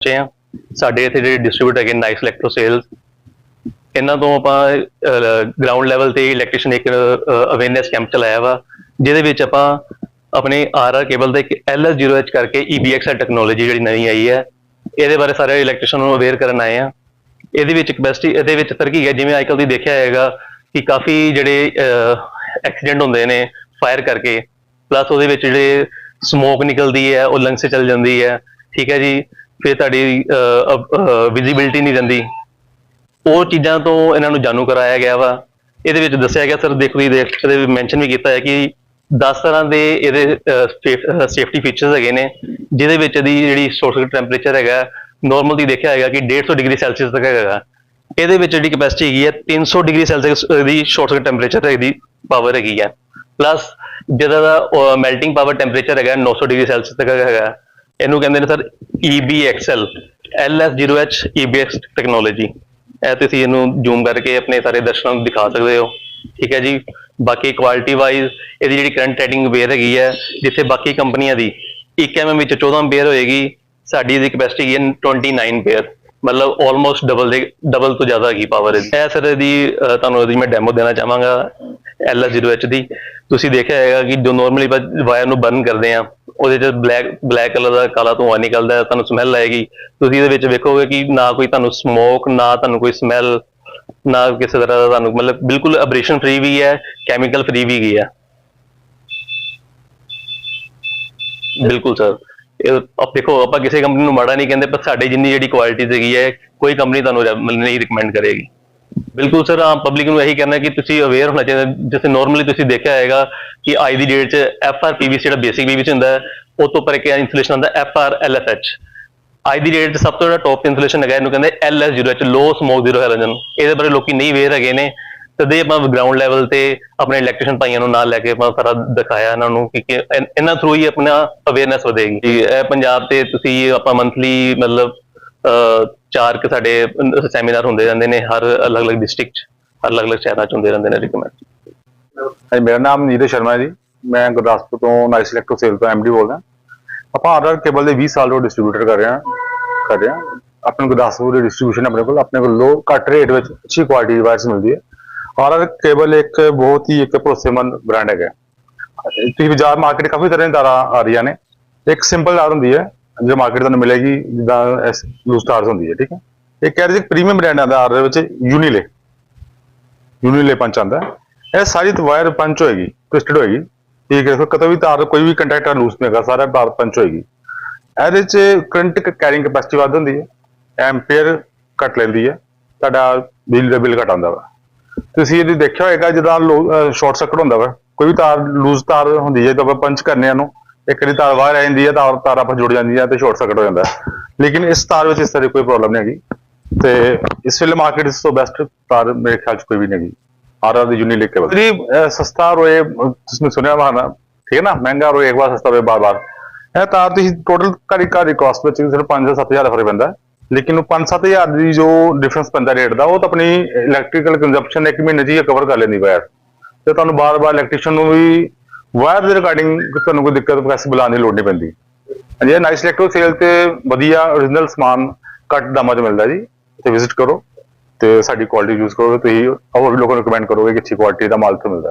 ਪਹੁੰਚੇ ਆ ਸਾਡੇ ਇੱਥੇ ਜਿਹੜੇ ਡਿਸਟ੍ਰੀਬਿਊਟਰ ਹੈਗੇ ਨਾਈਸ ਇਲੈਕਟ੍ਰੋ ਸੇਲਸ ਇਹਨਾਂ ਤੋਂ ਆਪਾਂ ਗਰਾਊਂਡ ਲੈਵਲ ਤੇ ਇਲੈਕਟ੍ਰੀਸ਼ੀਅਨ ਇੱਕ ਅਵੇਅਰਨੈਸ ਕੈਂਪ ਚਲਾਇਆ ਵਾ, ਜਿਹਦੇ ਵਿੱਚ ਆਪਾਂ ਆਪਣੇ ਆਰਆਰ ਕੇਬਲ ਦਾ ਇੱਕ LS0H ਕਰਕੇ E EBXL ਟੈਕਨੋਲੋਜੀ ਜਿਹੜੀ ਨਵੀਂ ਆਈ ਹੈ, ਇਹਦੇ ਬਾਰੇ ਸਾਰੇ ਇਲੈਕਟ੍ਰੀਸ਼ੀਅਨ ਨੂੰ ਅਵੇਅਰ ਕਰਨ ਆਏ ਆ ਇਹਦੇ ਵਿੱਚ ਕਪੈਸਿਟੀ ਇਹਦੇ ਵਿੱਚ ਤਰਕੀ ਹੈ, ਜਿਵੇਂ ਅੱਜਕੱਲ ਦੀ ਦੇਖਿਆ ਹੈਗਾ ਕਿ ਕਾਫੀ ਜਿਹੜੇ ਐਕਸੀਡੈਂਟ ਹੁੰਦੇ ਨੇ ਫਾਇਰ ਕਰਕੇ ਪਲੱਸ ਉਹਦੇ ਵਿੱਚ ਜਿਹੜੇ ਸਮੋਕ ਨਿਕਲਦੀ ਹੈ, ਉਹ ਲੰਗਸ 'ਚ ਚਲ ਜਾਂਦੀ ਹੈ। ਠੀਕ ਹੈ ਜੀ। ਫਿਰ ਤੁਹਾਡੀ ਵਿਜ਼ਿਬਿਲਟੀ ਨਹੀਂ ਰਹਿੰਦੀ। ਉਹ ਚੀਜ਼ਾਂ ਤੋਂ ਇਹਨਾਂ ਨੂੰ ਜਾਣੂ ਕਰਾਇਆ ਗਿਆ ਵਾ। ਇਹਦੇ ਵਿੱਚ ਦੱਸਿਆ ਗਿਆ ਸਰ ਦੇਖੋ ਜੀ ਦੇਖ ਇਹਦੇ ਮੈਂਸ਼ਨ ਵੀ ਕੀਤਾ ਹੈ ਕਿ 10 ਤਰ੍ਹਾਂ ਦੇ ਇਹਦੇ ਸੇਫਟੀ ਫੀਚਰਸ ਹੈਗੇ ਨੇ, ਜਿਹਦੇ ਵਿੱਚ ਇਹਦੀ ਜਿਹੜੀ ਸੋਰਸ ਟੈਂਪਰੇਚਰ ਹੈਗਾ ਨਾਰਮਲ ਦੀ ਦੇਖਿਆ ਹੈਗਾ ਕਿ 150 ਡਿਗਰੀ ਸੈਲਸੀਅਸ ਤੱਕ ਹੈਗਾ। ਇਹਦੇ ਵਿੱਚ ਜਿਹੜੀ ਕੈਪੈਸਿਟੀ ਹੈਗੀ ਹੈ 300 ਡਿਗਰੀ ਸੈਲਸੀਅਸ ਦੀ ਸ਼ਾਰਟ ਸਰਕਟ ਟੈਂਪਰੇਚਰ ਇਹਦੀ ਪਾਵਰ ਹੈਗੀ ਹੈ। ਪਲੱਸ ਜਿਹਦਾ ਦਾ ਮੈਲਟਿੰਗ ਪਾਵਰ ਟੈਂਪਰੇਚਰ ਹੈਗਾ 900 ਡਿਗਰੀ ਸੈਲਸੀਅਸ ਤੱਕ ਹੈਗਾ। ਇਹਨੂੰ ਕਹਿੰਦੇ ਨੇ sir EBXL LS0H EBX technology ਇਹ ਤੁਸੀਂ ਇਹਨੂੰ ਜ਼ੂਮ ਕਰਕੇ ਆਪਣੇ ਸਾਰੇ ਦਰਸ਼ਕਾਂ ਨੂੰ ਦਿਖਾ ਸਕਦੇ ਹੋ। ਠੀਕ ਹੈ ਜੀ? ਬਾਕੀ ਕੁਆਲਿਟੀ ਵਾਈਜ਼ ਇਹਦੀ ਜਿਹੜੀ ਕਰੰਟ ਰੇਟਿੰਗ ਵੇਅਰ ਹੈਗੀ ਹੈ, ਜਿੱਥੇ ਬਾਕੀ ਕੰਪਨੀਆਂ ਦੀ 1 mm ਵਿੱਚ 14 ਬੇਅਰ ਹੋਏਗੀ, ਸਾਡੀ ਇਹਦੀ ਕੈਪੈਸਿਟੀ ਹੈਗੀ ਹੈ 29 ਬੇਅਰ ਮਤਲਬ ਆਲਮੋਸਟ ਡਬਲ ਦੇ ਡਬਲ ਤੋਂ ਜ਼ਿਆਦਾ ਹੈਗੀ ਪਾਵਰ ਇਹਦੀ। ਇਹ ਸਰ ਇਹਦੀ ਤੁਹਾਨੂੰ ਇਹਦੀ ਮੈਂ ਡੈਮੋ ਦੇਣਾ ਚਾਹਾਂਗਾ LS0H ਦੀ। ਤੁਸੀਂ ਦੇਖਿਆ ਹੈਗਾ ਕਿ ਜੋ ਨਾਰਮਲੀ ਵਾਇਰ ਨੂੰ ਬਰਨ ਕਰਦੇ ਆ ਉਹਦੇ ਚ ਬਲੈਕ ਬਲੈਕ ਕਲਰ ਦਾ ਕਾਲਾ ਧੂੰਆਂ ਨਿਕਲਦਾ ਤੁਹਾਨੂੰ ਸਮੈਲ ਆਏਗੀ। ਤੁਸੀਂ ਇਹਦੇ ਵਿੱਚ ਵੇਖੋਗੇ ਕਿ ਨਾ ਕੋਈ ਤੁਹਾਨੂੰ ਸਮੋਕ ਨਾ ਤੁਹਾਨੂੰ ਕੋਈ ਸਮੈਲ ਨਾ ਕਿਸੇ ਤਰ੍ਹਾਂ ਦਾ ਤੁਹਾਨੂੰ, ਮਤਲਬ ਬਿਲਕੁਲ ਅਬਰੇਸ਼ਨ ਫ੍ਰੀ ਵੀ ਹੈ ਕੈਮੀਕਲ ਫ੍ਰੀ ਵੀ ਹੈ ਬਿਲਕੁਲ ਸਰ ਇਹ ਆਪ ਦੇਖੋ, ਆਪਾਂ ਕਿਸੇ ਕੰਪਨੀ ਨੂੰ ਮਾੜਾ ਨਹੀਂ ਕਹਿੰਦੇ, ਪਰ ਸਾਡੇ ਜਿੰਨੀ ਜਿਹੜੀ ਕੁਆਲਿਟੀ ਹੈਗੀ ਹੈ, ਕੋਈ ਕੰਪਨੀ ਤੁਹਾਨੂੰ ਮਤਲਬ ਨਹੀਂ ਰਿਕਮੈਂਡ ਕਰੇਗੀ। ਬਿਲਕੁਲ ਸਰ, ਆਮ ਪਬਲਿਕ ਨੂੰ ਇਹੀ ਕਹਿਣਾ ਕਿ ਤੁਸੀਂ ਅਵੇਅਰ ਹੋਣਾ ਚਾਹੀਦਾ ਜਿਵੇਂ ਨਾਰਮਲੀ ਤੁਸੀਂ ਦੇਖਿਆ ਹੋਏਗਾ ਕਿ ਅੱਜ ਦੀ ਡੇਟ 'ਚ FR PVC ਜਿਹੜਾ ਬੇਸਿਕ PVC ਹੁੰਦਾ ਹੈ, ਉਹ ਤੋਂ ਪਰ ਇੱਕ ਇਨਸੂਲੇਸ਼ਨ ਆਉਂਦਾ F R L FR LFH ਅੱਜ ਦੀ ਡੇਟ 'ਚ ਸਭ ਤੋਂ ਜਿਹੜਾ ਟੌਪ ਇਨਸੂਲੇਸ਼ਨ ਹੈਗਾ, ਇਹਨੂੰ ਕਹਿੰਦੇ LS0H ਲੋ ਸਮੋਕ ਜ਼ੀਰੋ ਹੈਲੋਜਨ ਇਹਦੇ ਬਾਰੇ ਲੋਕੀ ਨਹੀਂ ਅਵੇਅਰ ਹੈਗੇ ਨੇ। ਤਦੇ ਆਪਾਂ ਗਰਾਊਂਡ ਲੈਵਲ ਤੇ ਆਪਣੇ ਇਲੈਕਟ੍ਰੀਸ਼ੀਅਨ ਭਾਈਆਂ ਨੂੰ ਨਾਲ ਲੈ ਕੇ ਆਪਾਂ ਸਾਰਾ ਦਿਖਾਇਆ ਇਹਨਾਂ ਨੂੰ ਕਿ ਇਹਨਾਂ ਥਰੂ ਹੀ ਆਪਣਾ ਅਵੇਅਰਨੈਸ ਵਧੇਗੀ। ਇਹ ਪੰਜਾਬ ਤੇ ਤੁਸੀਂ ਆਪਾਂ ਮੰਥਲੀ ਮਤਲਬ ਚਾਰ ਕਿ ਸਾਡੇ ਸੈਮੀਨਾਰ ਹੁੰਦੇ ਰਹਿੰਦੇ ਨੇ ਹਰ ਅਲੱਗ-ਅਲੱਗ ਡਿਸਟ੍ਰਿਕਟ 'ਚ ਅਲੱਗ-ਅਲੱਗ ਸ਼ਹਿਰਾਂ 'ਚ ਹੁੰਦੇ ਰਹਿੰਦੇ ਨੇ ਰਿਕਮੈਂਡ ਹਾਂਜੀ, ਮੇਰਾ ਨਾਮ ਨੀਰਜ ਸ਼ਰਮਾ ਹੈ ਜੀ। ਮੈਂ ਗੁਰਦਾਸਪੁਰ ਤੋਂ ਨਾਈਸ ਇਲੈਕਟ੍ਰੋ ਸੇਲ ਤੋਂ ਐਮਡੀ ਬੋਲਦਾ। ਆਪਾਂ ਆਰਡਰ ਕੇਬਲ ਦੇ 20 ਸਾਲ ਤੋਂ ਡਿਸਟ੍ਰੀਬਿਊਟਰ ਕਰ ਰਹੇ ਹਾਂ, ਕਰ ਰਹੇ ਹਾਂ। ਆਪਣੇ ਗੁਰਦਾਸਪੁਰ ਦੀ ਡਿਸਟ੍ਰੀਬਿਊਸ਼ਨ ਆਪਣੇ ਕੋਲ ਆਪਣੇ ਕੋਲ ਲੋ ਘੱਟ ਰੇਟ ਵਿੱਚ ਅੱਛੀ ਕੁਆਲਿਟੀ ਦੀ ਵਾਇਰਸ ਮਿਲਦੀ ਹੈ। ਆਰਡਰ ਕੇਬਲ ਇੱਕ ਬਹੁਤ ਹੀ ਇੱਕ ਭਰੋਸੇਮੰਦ ਬ੍ਰਾਂਡ ਹੈਗਾ। ਤੁਸੀਂ ਬਾਜ਼ਾਰ ਮਾਰਕੀਟ ਕਾਫੀ ਤਰ੍ਹਾਂ ਦੀਆਂ ਤਾਰਾਂ ਆ ਰਹੀਆਂ ਨੇ। ਇੱਕ ਸਿੰਪਲ ਤਾਰ ਹੁੰਦੀ ਹੈ ਜੋ ਮਾਰਕੀਟ ਤੁਹਾਨੂੰ ਮਿਲੇਗੀ, ਜਿੱਦਾਂ ਬਲੂ ਸਟਾਰਸ ਹੁੰਦੀ ਹੈ, ਠੀਕ ਹੈ? ਇਹ ਕਹਿ ਰਹੇ ਪ੍ਰੀਮੀਅਮ ਬ੍ਰਾਂਡ ਆਰ ਦੇ ਵਿੱਚ ਯੂਨੀਲੇ ਯੂਨੀਲੇ ਪੰਚ ਆਉਂਦਾ ਇਹ ਸਾਰੀ ਵਾਇਰ ਪੰਚ ਹੋਏਗੀ ਟਵਿਸਟਡ ਹੋਏਗੀ। ਠੀਕ ਹੈ ਕਦੇ ਵੀ ਤਾਰ ਕੋਈ ਵੀ ਕੰਟੈਕਟਰ ਲੂਸ ਨਹੀਂ ਹੈਗਾ, ਸਾਰਾ ਤਾਰ ਪੰਚ ਹੋਏਗੀ। ਇਹਦੇ ਚ ਕਰੰਟ ਕੈਰਿੰਗ ਕੈਪੈਸਿਟੀ ਵੱਧ ਹੁੰਦੀ ਹੈ ਐਂਪੀਅਰ ਘੱਟ ਲੈਂਦੀ ਹੈ, ਤੁਹਾਡਾ ਬਿਜਲੀ ਦਾ ਬਿੱਲ ਘੱਟ ਆਉਂਦਾ ਵਾ। ਤੁਸੀਂ ਇਹਦੀ ਦੇਖਿਆ ਹੋਏਗਾ, ਜਦੋਂ ਸ਼ਾਰਟ ਸਰਕਟ ਹੁੰਦਾ ਵਾ, ਕੋਈ ਵੀ ਤਾਰ ਲੂਜ਼ ਤਾਰ ਹੁੰਦੀ ਹੈ ਤਾਂ ਆਪਾਂ ਪੰਚ ਕਰਨੇ ਆ ਨੂੰ ਇੱਕ ਦੀ ਤਾਰ ਬਾਹਰ ਆ ਜਾਂਦੀ ਹੈ ਤਾਰ ਤਾਰ ਆਪਾਂ ਜੁੜ ਜਾਂਦੀ ਹੈ ਤੇ ਸ਼ਾਰਟ ਸਰਕਟ ਹੋ ਜਾਂਦਾ। ਲੇਕਿਨ ਇਸ ਤਾਰ ਵਿੱਚ ਇਸ ਤਰ੍ਹਾਂ ਦੀ ਕੋਈ ਪ੍ਰੋਬਲਮ ਨਹੀਂ ਹੈਗੀ। ਤੇ ਇਸ ਵੇਲੇ ਮਾਰਕੀਟ ਇਸ ਤੋਂ ਬੈਸਟ ਤਾਰ ਮੇਰੇ ਖਿਆਲ ਚ ਕੋਈ ਵੀ ਨਹੀਂ ਹੈਗੀ। ਆਰ ਦੀ ਯੂਨੀਲਿਕ ਕੇਬਲ ਜੀ ਸਸਤਾ ਰੋਏ, ਤੁਸੀਂ ਸੁਣਿਆ ਵਾ ਠੀਕ ਹੈ ਨਾ? ਮਹਿੰਗਾ ਰੋਏ, ਇੱਕ ਵਾਰ ਸਸਤਾ ਰੋਏ ਬਾਰ ਬਾਰ ਇਹ ਤਾਰ ਤੁਸੀਂ ਟੋਟਲ ਘਰੀ ਘਰੀ ਕਾਸਟ ਵਿੱਚ ਸਿਰਫ 5-7000 ਦਾ ਫ਼ਰਕ ਪੈਂਦਾ ਲੇਕਿਨ ਉਹ 5-7000 ਦੀ ਜੋ ਡਿਫਰੈਂਸ ਪੈਂਦਾ ਰੇਟ ਦਾ, ਉਹ ਤਾਂ ਆਪਣੀ ਇਲੈਕਟ੍ਰੀਕਲ ਕੰਜ਼ੰਪਸ਼ਨ ਇੱਕ ਮਹੀਨੇ 'ਚ ਹੀ ਕਵਰ ਕਰ ਲੈਂਦੀ ਵਾਇਰ ਤੇ ਤੁਹਾਨੂੰ ਬਾਰ-ਬਾਰ ਇਲੈਕਟ੍ਰੀਸ਼ੀਅਨ ਨੂੰ ਵੀ ਵਾਇਰ ਦੇ ਰਿਕਾਰਡਿੰਗ ਤੁਹਾਨੂੰ ਕੋਈ ਦਿੱਕਤ ਪੈਸੇ ਬੁਲਾਉਣ ਦੀ ਲੋੜ ਨਹੀਂ ਪੈਂਦੀ। ਹਾਂਜੀ, ਇਹ ਨਾਈਸ ਇਲੈਕਟ੍ਰੋ ਸੇਲ ਤੇ ਵਧੀਆ origignal ਸਮਾਨ ਘੱਟ ਦਾਮਾਂ 'ਚ ਮਿਲਦਾ ਜੀ। ਤੇ ਵਿਜ਼ਿਟ ਕਰੋ ਤੇ ਸਾਡੀ ਕੁਆਲਿਟੀ ਯੂਜ਼ ਕਰੋ ਤੁਸੀਂ ਹੋਰ ਵੀ ਲੋਕਾਂ ਨੂੰ ਕਮੈਂਟ ਕਰੋਗੇ ਕਿ ਅੱਛੀ ਕੁਆਲਿਟੀ ਦਾ ਮਾਲ ਤੋਂ ਮਿਲਦਾ।